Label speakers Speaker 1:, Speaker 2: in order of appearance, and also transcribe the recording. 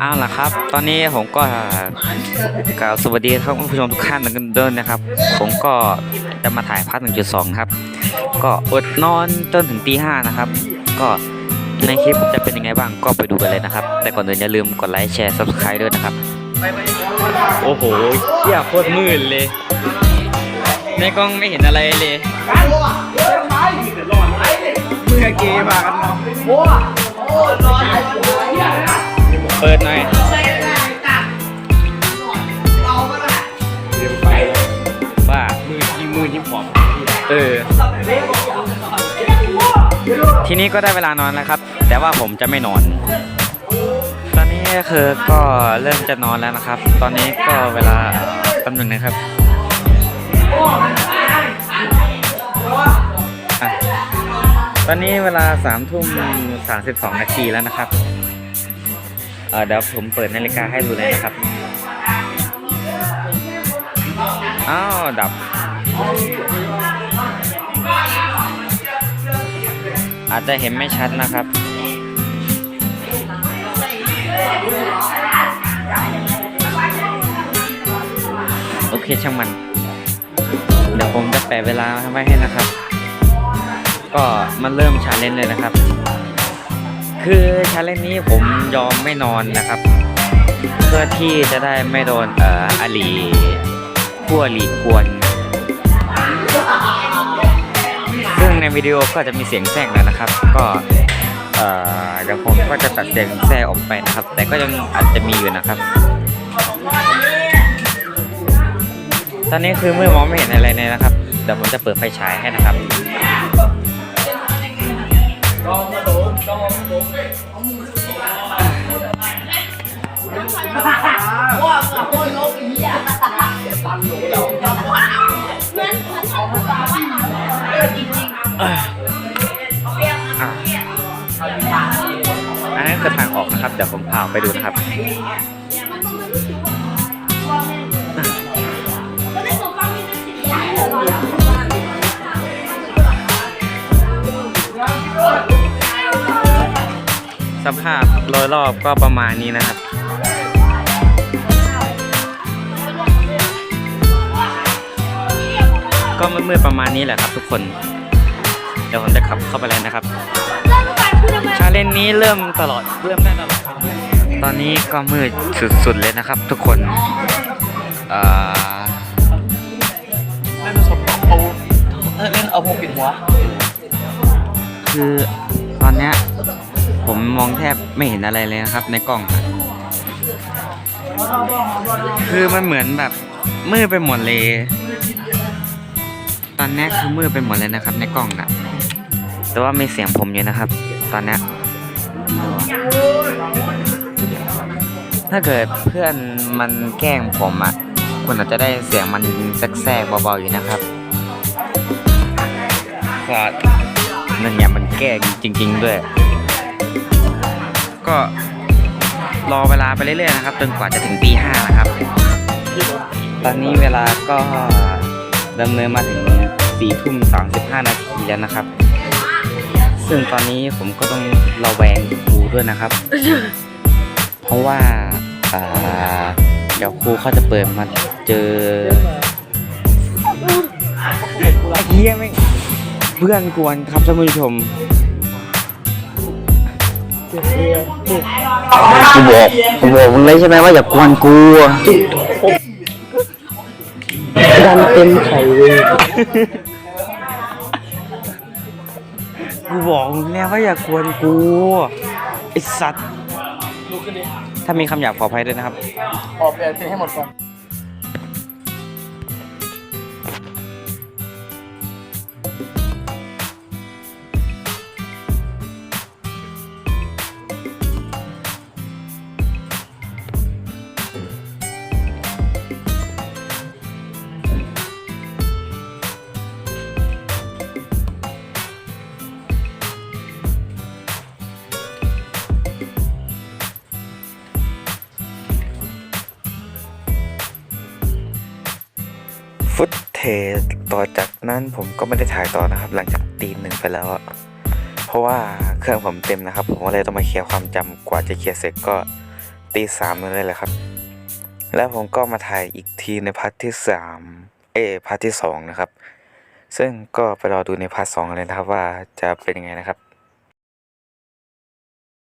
Speaker 1: เอาละครับ ตอนนี้ผมก็กล่าวสวัสดีท่านผู้ชมทุกท่านกันด้วยนะครับ ผมก็จะมาถ่ายพาร์ท1.2 ครับ ก็อดนอนจนถึงตีห้านะครับ ก็ในคลิปจะเป็นยังไงบ้างก็ไปดูกันเลยนะครับ แต่ก่อนอื่นอย่าลืมกดไลค์แชร์ subscribe ด้วยนะครับ โอ้โหเหี้ยโคตรมืดเลย ในกล้องไม่เห็นอะไรเลย
Speaker 2: เมื่อกี้มากัน เนาะ
Speaker 1: เปิดหน่อยว่า
Speaker 2: มือยิงมือยิงผอม
Speaker 1: เออ ทีนี้ก็ได้เวลานอนแล้วครับ แต่ว่าผมจะไม่นอน ตอนนี้ก็คือก็เริ่มจะนอนแล้วนะครับ ตอนนี้ก็เวลาตำหนึ่งนะครับอะตอนนี้เวลาสามทุ่มสามสิบสองนาทีแล้วนะครับ เดี๋ยวผมเปิดนาฬิกาให้ดูเลยนะครับ อ้าว ดับ อาจจะเห็นไม่ชัดนะครับโอเคช่างมัน เดี๋ยวผมจะแปะเวลาไว้ให้นะครับ ก็มันเริ่มชาเลนจ์เลยนะครับ คือชาเลนจ์นี้ผมยอมไม่นอนนะครับ เพื่อที่จะได้ไม่โดนเอ่ออลีขั้วหลีกวนซึ่งในวิดีโอก็จะมีเสียงแทรกแล้วนะครับ ก็เอ่อเดี๋ยวผมก็จะตัดเสียงแทรกออกไปนะครับ แต่ก็ยังอาจจะมีอยู่นะครับ ตอนนี้คือมือมองไม่เห็นอะไรเลยนะครับเดี๋ยวผมจะเปิดไฟฉายให้นะครับ อะอันนั้นคือทางออกนะครับ เดี๋ยวผมพาไปดูนะครับสภาพโดยรอบก็ประมาณนี้นะครับก็มืดๆประมาณนี้แหละครับทุกคน เดี๋ยวผมจะขับเข้าไปเลยนะครับชาเลนจ์นี้เริ่มตลอดเริ่มได้ตลอดตอนนี้ก็มืดสุดๆเลยนะครับ ทุกคนเอ่อ
Speaker 2: เล่นสดเอาเออเล่นเอาพวกปิดหัว
Speaker 1: คือตอนเนี้ยผมมองแทบไม่เห็นอะไรเลยนะครับ ในกล้องอะคือมันเหมือนแบบมืดไปหมดเลย ตอนนี้คือมืดไปหมดเลยนะครับ ในกล้องอะแต่ว่ามีเสียงผมอยู่นะครับ ตอนนี้ถ้าเกิดเพื่อนมันแกล้งผมอะคุณอาจจะได้เสียงมันแทรกๆเบาๆอยู่นะครับก็นั่นเนี่ยมันแกล้งจริง ๆ ด้วย ก็รอเวลาไปเรื่อยๆนะครับจนกว่าจะถึงตีห้านะครับ ตอนนี้เวลาก็ ดำเนินมาถึงสี่ทุ่มสามสิบห้านาทีแล้วนะครับ ซึ่งตอนนี้ผมก็ต้องระแวงครูด้วยนะครับ เพราะว่าอ่าเดี๋ยวครูเขาจะเปิดมาเจอไอ้เฮียไม่เพื่อนกวนครับท่านผู้ชมกูบอกกูบอกมึงเลยใช่ไหมว่าอย่ากวนกู ดันเป็นไข่เลยกูบอกมึงแล้วว่าอย่ากวนกูไอสัตว์ถ้ามีคำหยาบขออภัยด้วยนะครับ
Speaker 2: ออกเปลี่ยให้หมดก่อน
Speaker 1: ต่อจากนั้นผมก็ไม่ได้ถ่ายต่อนะครับ หลังจากตีหนึ่งไปแล้วเพราะว่าเครื่องผมเต็มนะครับ ผมก็เลยต้องมาเคลียร์ความจำกว่าจะเคลียร์เสร็จก็ตีสามนั่นเลยแหละครับ แล้วผมก็มาถ่ายอีกทีในพาร์ทที่สามเอพาร์ทที่สองนะครับ ซึ่งก็ไปรอดูในพาร์ทสองเลยนะครับว่าจะเป็นยังไงนะครับ